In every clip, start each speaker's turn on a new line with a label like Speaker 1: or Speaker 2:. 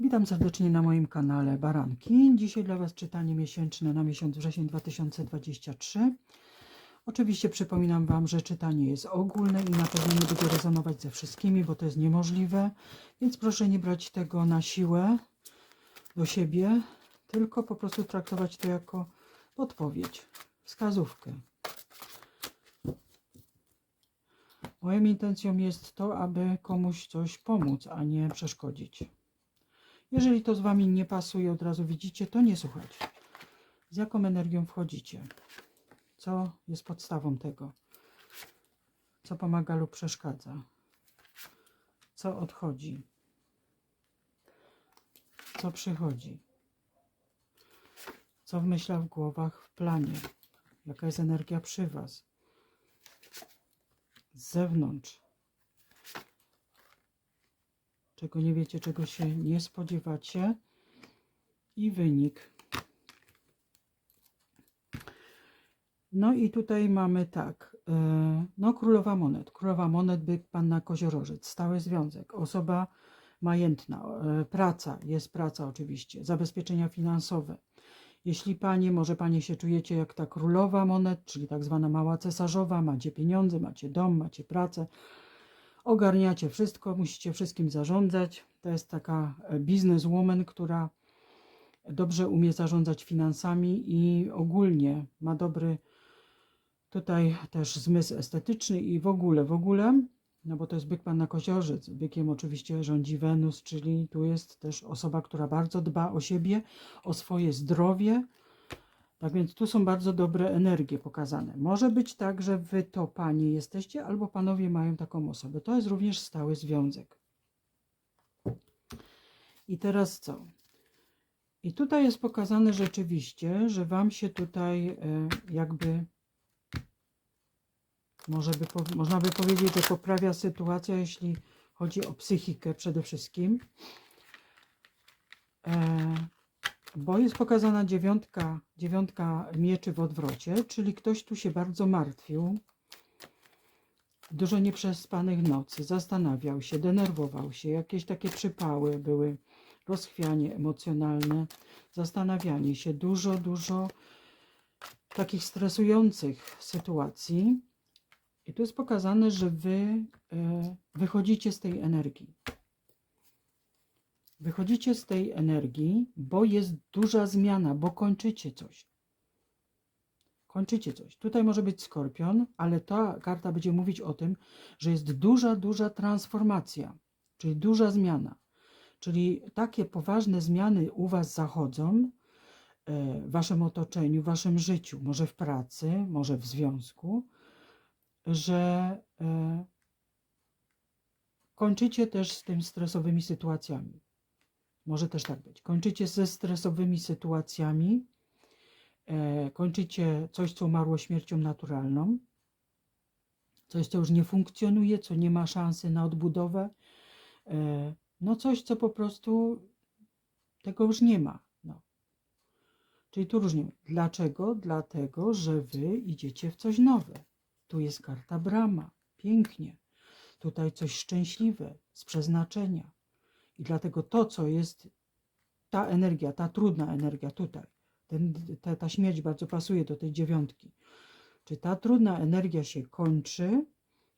Speaker 1: Witam serdecznie na moim kanale Baranki. Dzisiaj dla Was czytanie miesięczne na miesiąc wrzesień 2023. Oczywiście przypominam Wam, że czytanie jest ogólne i na pewno nie będzie rezonować ze wszystkimi, bo to jest niemożliwe, więc proszę nie brać tego na siłę do siebie, tylko po prostu traktować to jako podpowiedź, wskazówkę. Moją intencją jest to, aby komuś coś pomóc, a nie przeszkodzić. Jeżeli to z Wami nie pasuje, od razu widzicie, to nie słuchać. Z jaką energią wchodzicie? Co jest podstawą tego? Co pomaga lub przeszkadza? Co odchodzi? Co przychodzi? Co w myślach, w głowach, w planie? Jaka jest energia przy Was? Z zewnątrz? Czego nie wiecie, czego się nie spodziewacie. I wynik. No i tutaj mamy tak, e, no królowa monet, królowa monet, byk, panna koziorożec, stały związek, osoba majętna, e, praca, jest praca oczywiście, zabezpieczenia finansowe. Jeśli panie, może panie się czujecie jak ta królowa monet, czyli tak zwana mała cesarzowa, macie pieniądze, macie dom, macie pracę, ogarniacie wszystko, musicie wszystkim zarządzać. To jest taka bizneswoman, która dobrze umie zarządzać finansami i ogólnie ma dobry tutaj też zmysł estetyczny i w ogóle, w ogóle, no bo to jest byk pan na koziorzec. Bykiem oczywiście rządzi Wenus, czyli tu jest też osoba, która bardzo dba o siebie, o swoje zdrowie. Tak więc tu są bardzo dobre energie pokazane. Może być tak, że wy to panie jesteście, albo panowie mają taką osobę. To jest również stały związek. I teraz co? I tutaj jest pokazane rzeczywiście, że wam się tutaj e, jakby może by, można by powiedzieć, że poprawia sytuacja, jeśli chodzi o psychikę przede wszystkim. E, bo jest pokazana dziewiątka, dziewiątka mieczy w odwrocie, czyli ktoś tu się bardzo martwił. Dużo nieprzespanych nocy, zastanawiał się, denerwował się, jakieś takie przypały były, rozchwianie emocjonalne, zastanawianie się, dużo, dużo takich stresujących sytuacji. I tu jest pokazane, że wy e, wychodzicie z tej energii. Wychodzicie z tej energii, bo jest duża zmiana, bo kończycie coś. Kończycie coś. Tutaj może być skorpion, ale ta karta będzie mówić o tym, że jest duża, duża transformacja, czyli duża zmiana. Czyli takie poważne zmiany u Was zachodzą e, w Waszym otoczeniu, w Waszym życiu, może w pracy, może w związku, że e, kończycie też z tym stresowymi sytuacjami. Może też tak być. Kończycie ze stresowymi sytuacjami, e, kończycie coś, co umarło śmiercią naturalną, coś, co już nie funkcjonuje, co nie ma szansy na odbudowę, e, no coś, co po prostu tego już nie ma. No. Czyli tu różnie. Dlaczego? Dlatego, że wy idziecie w coś nowe. Tu jest karta brama. Pięknie. Tutaj coś szczęśliwe, z przeznaczenia. I dlatego to, co jest ta energia, ta trudna energia tutaj, ten, ta, ta śmierć bardzo pasuje do tej dziewiątki. Czy ta trudna energia się kończy,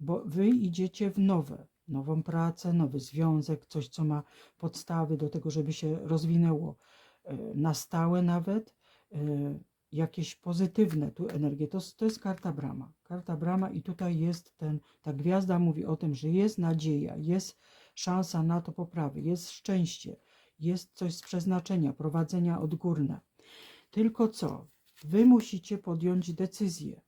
Speaker 1: bo wy idziecie w nowe, nową pracę, nowy związek, coś, co ma podstawy do tego, żeby się rozwinęło e, na stałe nawet, e, jakieś pozytywne tu energie. To, to jest karta brama. Karta brama i tutaj jest ten, ta gwiazda mówi o tym, że jest nadzieja, jest szansa na to poprawy, jest szczęście, jest coś z przeznaczenia, prowadzenia odgórne. Tylko co? Wy musicie podjąć decyzję.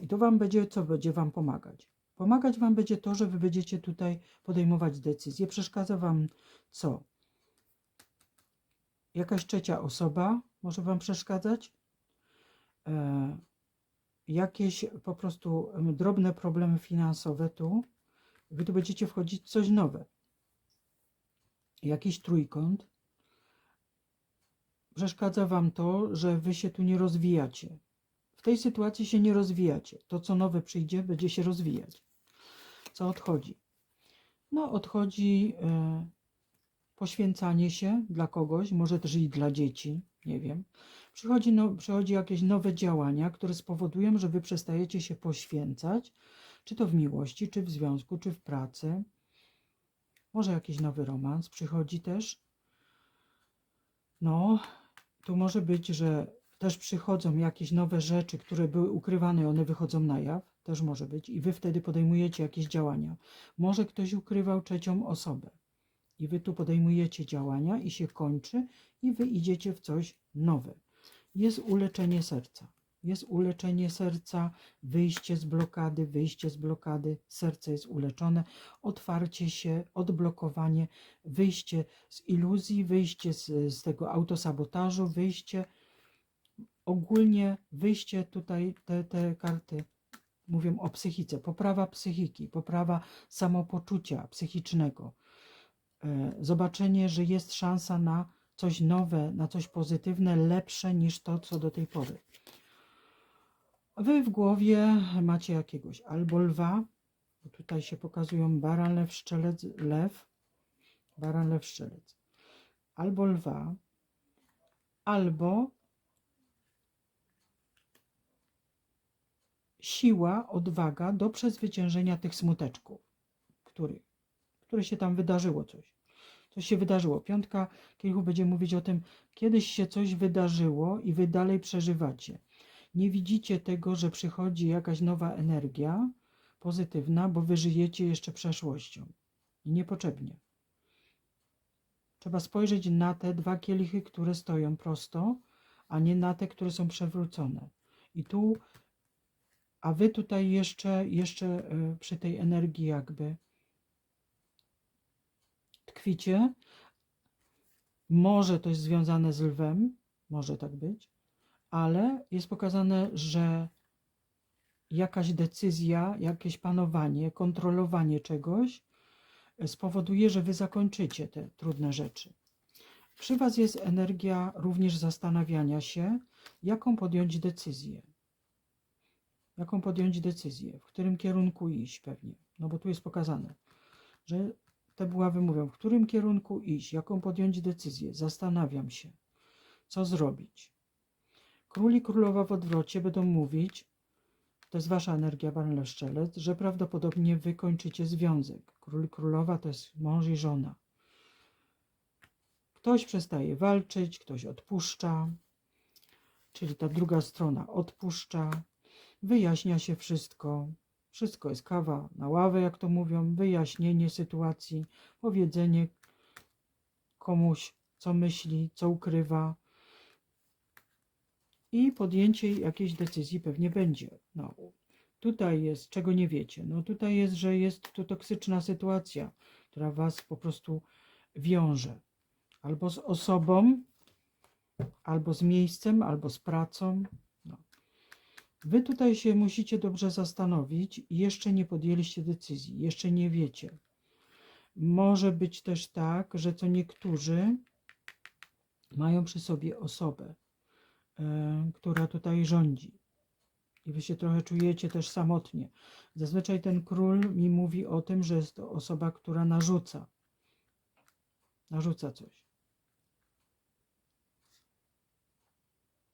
Speaker 1: I to wam będzie, co będzie wam pomagać? Pomagać wam będzie to, że wy będziecie tutaj podejmować decyzje. Przeszkadza wam co? Jakaś trzecia osoba może wam przeszkadzać? E, jakieś po prostu drobne problemy finansowe tu? Wy tu będziecie wchodzić coś nowe. Jakiś trójkąt. Przeszkadza wam to, że wy się tu nie rozwijacie. W tej sytuacji się nie rozwijacie. To, co nowe przyjdzie, będzie się rozwijać. Co odchodzi? No, odchodzi e, poświęcanie się dla kogoś, może też i dla dzieci, nie wiem. Przychodzi, no, przychodzi jakieś nowe działania, które spowodują, że wy przestajecie się poświęcać, czy to w miłości, czy w związku, czy w pracy. Może jakiś nowy romans przychodzi też. No, tu może być, że też przychodzą jakieś nowe rzeczy, które były ukrywane, one wychodzą na jaw. Też może być. I wy wtedy podejmujecie jakieś działania. Może ktoś ukrywał trzecią osobę. I wy tu podejmujecie działania i się kończy, i wy idziecie w coś nowe. Jest uleczenie serca. Jest uleczenie serca, wyjście z blokady, wyjście z blokady, serce jest uleczone, otwarcie się, odblokowanie, wyjście z iluzji, wyjście z, z tego autosabotażu, wyjście, ogólnie wyjście tutaj, te, te karty mówią o psychice, poprawa psychiki, poprawa samopoczucia psychicznego, E, zobaczenie, że jest szansa na coś nowe, na coś pozytywne, lepsze niż to, co do tej pory. Wy w głowie macie jakiegoś albo lwa, bo tutaj się pokazują baran, lew, szczelec, lew, baran, lew, szczelec, albo lwa, albo siła, odwaga do przezwyciężenia tych smuteczków, których, które się tam wydarzyło coś. Coś się wydarzyło. Piątka kielichów będzie mówić o tym, kiedyś się coś wydarzyło i wy dalej przeżywacie. Nie widzicie tego, że przychodzi jakaś nowa energia pozytywna, bo wy żyjecie jeszcze przeszłością. I niepotrzebnie. Trzeba spojrzeć na te dwa kielichy, które stoją prosto, a nie na te, które są przewrócone. I tu, a wy tutaj jeszcze, jeszcze y, przy tej energii jakby tkwicie. Może to jest związane z lwem, może tak być, ale jest pokazane, że jakaś decyzja, jakieś panowanie, kontrolowanie czegoś spowoduje, że wy zakończycie te trudne rzeczy. Przy was jest energia również zastanawiania się, jaką podjąć decyzję. Jaką podjąć decyzję, w którym kierunku iść pewnie. No bo tu jest pokazane, że te buławy mówią, w którym kierunku iść, jaką podjąć decyzję. Zastanawiam się, co zrobić. Król i królowa w odwrocie będą mówić, to jest wasza energia, pan leszczelec, że prawdopodobnie wy kończycie związek. Król i królowa to jest mąż i żona. Ktoś przestaje walczyć, ktoś odpuszcza, czyli ta druga strona odpuszcza, wyjaśnia się wszystko, wszystko jest kawa na ławę, jak to mówią, wyjaśnienie sytuacji, powiedzenie komuś, co myśli, co ukrywa i podjęcie jakiejś decyzji pewnie będzie. No, tutaj jest, czego nie wiecie. No tutaj jest, że jest tu toksyczna sytuacja, która was po prostu wiąże. Albo z osobą, albo z miejscem, albo z pracą. No. Wy tutaj się musicie dobrze zastanowić i jeszcze nie podjęliście decyzji, jeszcze nie wiecie. Może być też tak, że co niektórzy mają przy sobie osobę, która tutaj rządzi. I wy się trochę czujecie też samotnie. Zazwyczaj ten król mi mówi o tym, że jest to osoba, która narzuca. Narzuca coś.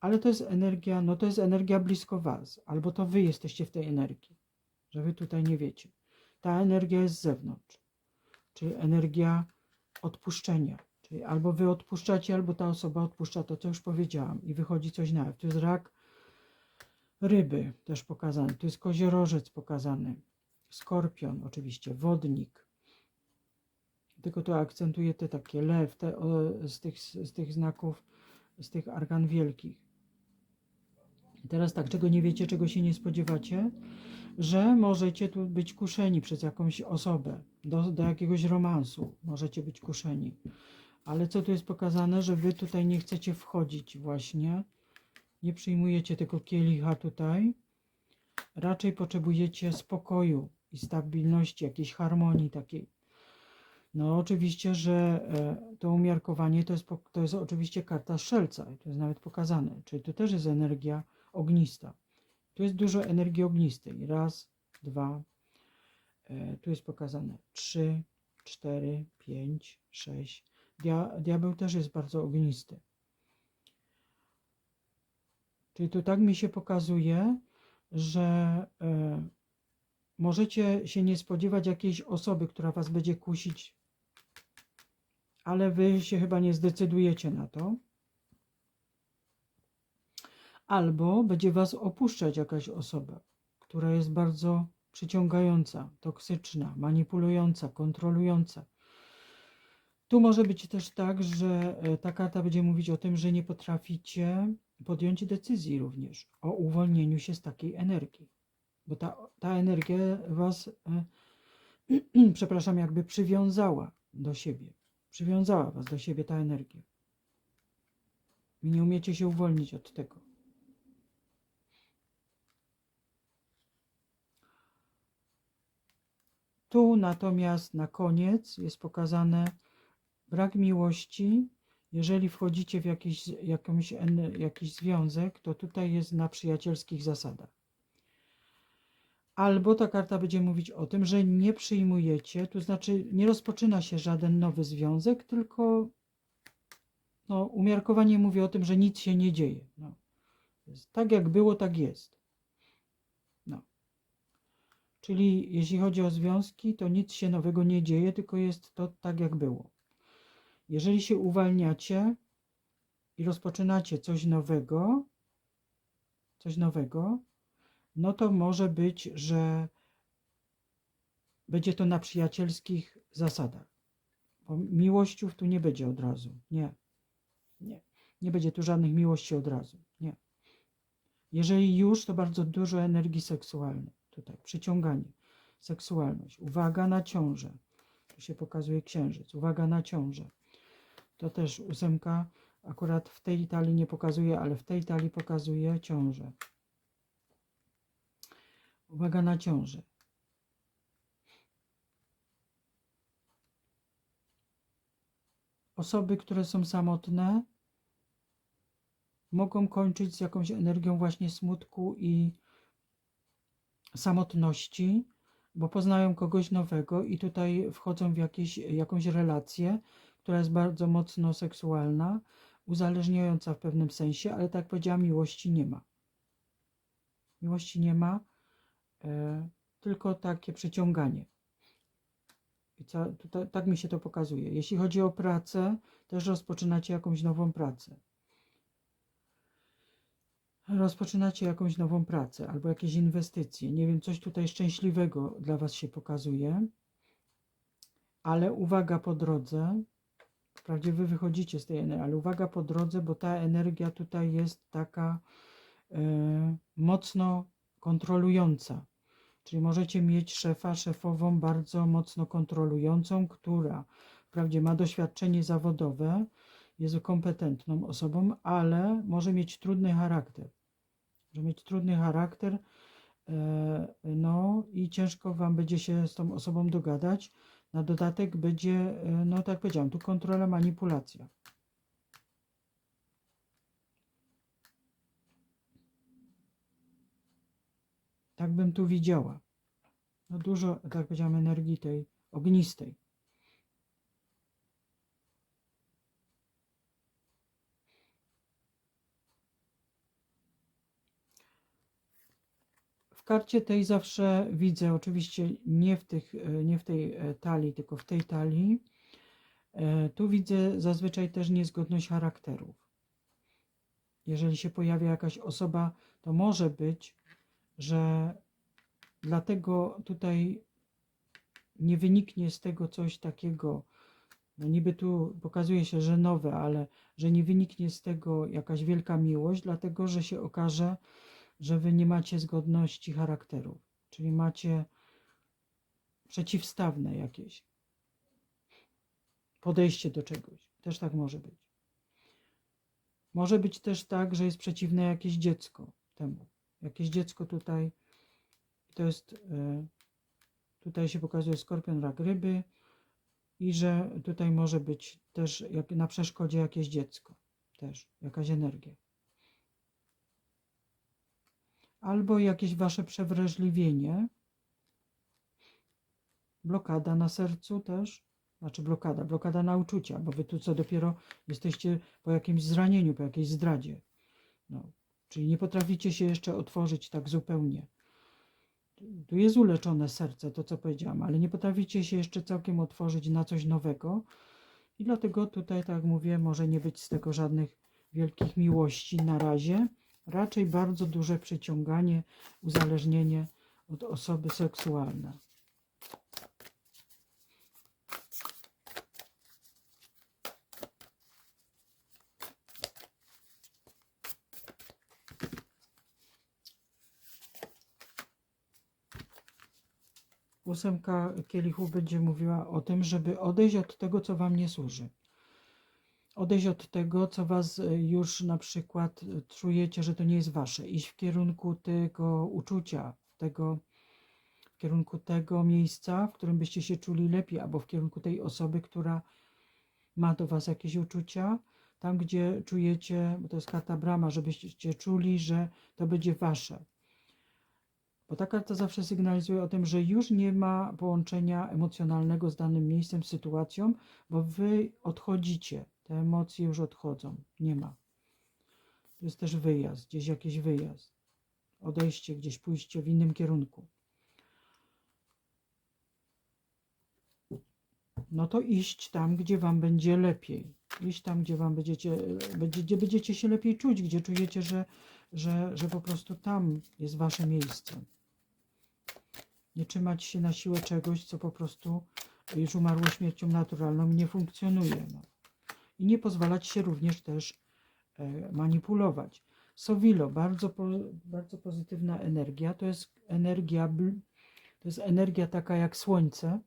Speaker 1: ale to jest energia, no to jest energia blisko Was, albo to Wy jesteście w tej energii, że Wy tutaj nie wiecie. Ta energia jest z zewnątrz, czyli energia odpuszczenia, albo Wy odpuszczacie, albo ta osoba odpuszcza to, co już powiedziałam. I wychodzi coś na jaw. To jest rak ryby też pokazany, to jest koziorożec pokazany, skorpion oczywiście, wodnik, tylko to akcentuje te takie lew, te, o, z, tych, z tych znaków, z tych argan wielkich. Teraz tak, czego nie wiecie, czego się nie spodziewacie, że możecie tu być kuszeni przez jakąś osobę, do, do jakiegoś romansu. Możecie być kuszeni. Ale co tu jest pokazane, że wy tutaj nie chcecie wchodzić właśnie, nie przyjmujecie tego kielicha tutaj, raczej potrzebujecie spokoju i stabilności, jakiejś harmonii takiej. No oczywiście, że e, to umiarkowanie to jest, to jest oczywiście karta strzelca i to jest nawet pokazane, czyli to też jest energia ognista. Tu jest dużo energii ognistej. Raz, dwa, e, tu jest pokazane trzy, cztery, pięć, sześć, Dia, diabeł też jest bardzo ognisty. Czyli tu tak mi się pokazuje, że e, możecie się nie spodziewać jakiejś osoby, która was będzie kusić, ale wy się chyba nie zdecydujecie na to. Albo będzie was opuszczać jakaś osoba, która jest bardzo przyciągająca, toksyczna, manipulująca, kontrolująca. Tu może być też tak, że e, ta karta będzie mówić o tym, że nie potraficie podjąć decyzji również o uwolnieniu się z takiej energii. Bo ta, ta energia was, e, przepraszam, jakby przywiązała do siebie. Przywiązała was do siebie ta energia. Nie umiecie się uwolnić od tego. Tu natomiast na koniec jest pokazane brak miłości. Jeżeli wchodzicie w jakiś, jakąś, jakiś związek, to tutaj jest na przyjacielskich zasadach. Albo ta karta będzie mówić o tym, że nie przyjmujecie, to znaczy nie rozpoczyna się żaden nowy związek, tylko no, umiarkowanie mówi o tym, że nic się nie dzieje. No. Tak jak było, tak jest. No. Czyli jeśli chodzi o związki, to nic się nowego nie dzieje, tylko jest to tak jak było. Jeżeli się uwalniacie i rozpoczynacie coś nowego, coś nowego, no to może być, że będzie to na przyjacielskich zasadach. Bo miłościów tu nie będzie od razu. Nie. Nie. Nie będzie tu żadnych miłości od razu. Nie. Jeżeli już, to bardzo dużo energii seksualnej. Tutaj przyciąganie, seksualność. Uwaga na ciążę. Tu się pokazuje księżyc. Uwaga na ciążę. To też ósemka akurat w tej talii nie pokazuje, ale w tej talii pokazuje ciążę. Uwaga na ciążę. Osoby, które są samotne, mogą kończyć z jakąś energią właśnie smutku i samotności, bo poznają kogoś nowego i tutaj wchodzą w jakieś, jakąś relację, która jest bardzo mocno seksualna, uzależniająca w pewnym sensie, ale tak jak powiedziałam, miłości nie ma. Miłości nie ma, e, tylko takie przyciąganie. I co, tak mi się to pokazuje. Jeśli chodzi o pracę, też rozpoczynacie jakąś nową pracę. Rozpoczynacie jakąś nową pracę albo jakieś inwestycje. Nie wiem, coś tutaj szczęśliwego dla Was się pokazuje. Ale uwaga po drodze. Wprawdzie Wy wychodzicie z tej energii, ale uwaga po drodze, bo ta energia tutaj jest taka e, mocno kontrolująca. Czyli możecie mieć szefa, szefową bardzo mocno kontrolującą, która wprawdzie ma doświadczenie zawodowe, jest kompetentną osobą, ale może mieć trudny charakter. Może mieć trudny charakter, e, no i ciężko Wam będzie się z tą osobą dogadać. Na dodatek będzie, e, no tak powiedziałam, tu kontrola, manipulacja. Tak bym tu widziała. No dużo, tak powiedziałam, energii tej ognistej. W karcie tej zawsze widzę, oczywiście nie w, tych, nie w tej e, talii, tylko w tej talii. e, Tu widzę zazwyczaj też niezgodność charakterów. Jeżeli się pojawia jakaś osoba, to może być, że dlatego tutaj nie wyniknie z tego coś takiego, no niby tu pokazuje się, że nowe, ale że nie wyniknie z tego jakaś wielka miłość, dlatego że się okaże, że wy nie macie zgodności charakterów, czyli macie przeciwstawne jakieś podejście do czegoś. Też tak może być. Może być też tak, że jest przeciwne jakieś dziecko temu. Jakieś dziecko tutaj, to jest, e, tutaj się pokazuje skorpion, rak, ryby i że tutaj może być też na przeszkodzie jakieś dziecko, też jakaś energia. Albo jakieś wasze przewrażliwienie, blokada na sercu też znaczy blokada, blokada na uczucia, bo wy tu co dopiero jesteście po jakimś zranieniu, po jakiejś zdradzie. No, czyli nie potraficie się jeszcze otworzyć tak zupełnie. Tu jest uleczone serce, to co powiedziałam, ale nie potraficie się jeszcze całkiem otworzyć na coś nowego. I dlatego tutaj, tak jak mówię, może nie być z tego żadnych wielkich miłości na razie. Raczej bardzo duże przyciąganie, uzależnienie od osoby seksualne. Ósemka kielichów będzie mówiła o tym, żeby odejść od tego, co wam nie służy. Odejść od tego, co was y, już na przykład y, czujecie, że to nie jest wasze. Iść w kierunku tego uczucia, tego, w kierunku tego miejsca, w którym byście się czuli lepiej, albo w kierunku tej osoby, która ma do was jakieś uczucia. Tam, gdzie czujecie, bo to jest karta brama, żebyście czuli, że to będzie wasze. Bo ta karta zawsze sygnalizuje o tym, że już nie ma połączenia emocjonalnego z danym miejscem, sytuacją, bo wy odchodzicie. Te emocje już odchodzą. Nie ma. To jest też wyjazd, gdzieś jakiś wyjazd. Odejście gdzieś, pójście w innym kierunku. No to iść tam, gdzie wam będzie lepiej. Iść tam, gdzie wam będziecie, będzie, gdzie będziecie się lepiej czuć, gdzie czujecie, że, że, że po prostu tam jest wasze miejsce. Nie trzymać się na siłę czegoś, co po prostu już umarło śmiercią naturalną i nie funkcjonuje. No. I nie pozwalać się również też e, manipulować. Sowilo, bardzo, bardzo pozytywna energia. To jest energia, to jest energia taka jak słońce.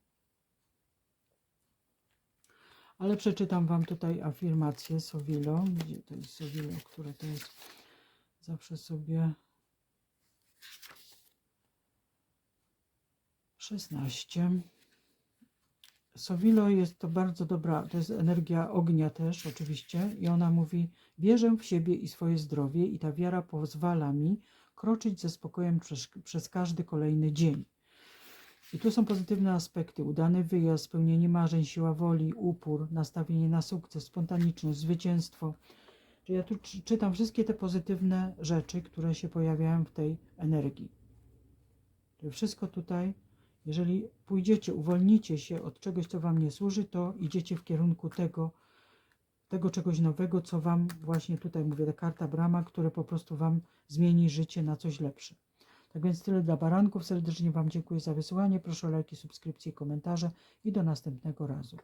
Speaker 1: Ale przeczytam Wam tutaj afirmację Sowilo. Gdzie to jest Sowilo, które to jest? Zawsze sobie 16. Sowilo jest to bardzo dobra, to jest energia ognia też oczywiście i ona mówi wierzę w siebie i swoje zdrowie i ta wiara pozwala mi kroczyć ze spokojem przez, przez każdy kolejny dzień. I tu są pozytywne aspekty, udany wyjazd, spełnienie marzeń, siła woli, upór, nastawienie na sukces, spontaniczność, zwycięstwo. Czyli ja tu czy- czytam wszystkie te pozytywne rzeczy, które się pojawiają w tej energii. To wszystko tutaj jeżeli pójdziecie, uwolnicie się od czegoś, co Wam nie służy, to idziecie w kierunku tego, tego czegoś nowego, co Wam właśnie tutaj mówię, ta karta brama, które po prostu Wam zmieni życie na coś lepsze. Tak więc tyle dla baranków. Serdecznie Wam dziękuję za wysłuchanie. Proszę o lajki, subskrypcje, komentarze i do następnego razu.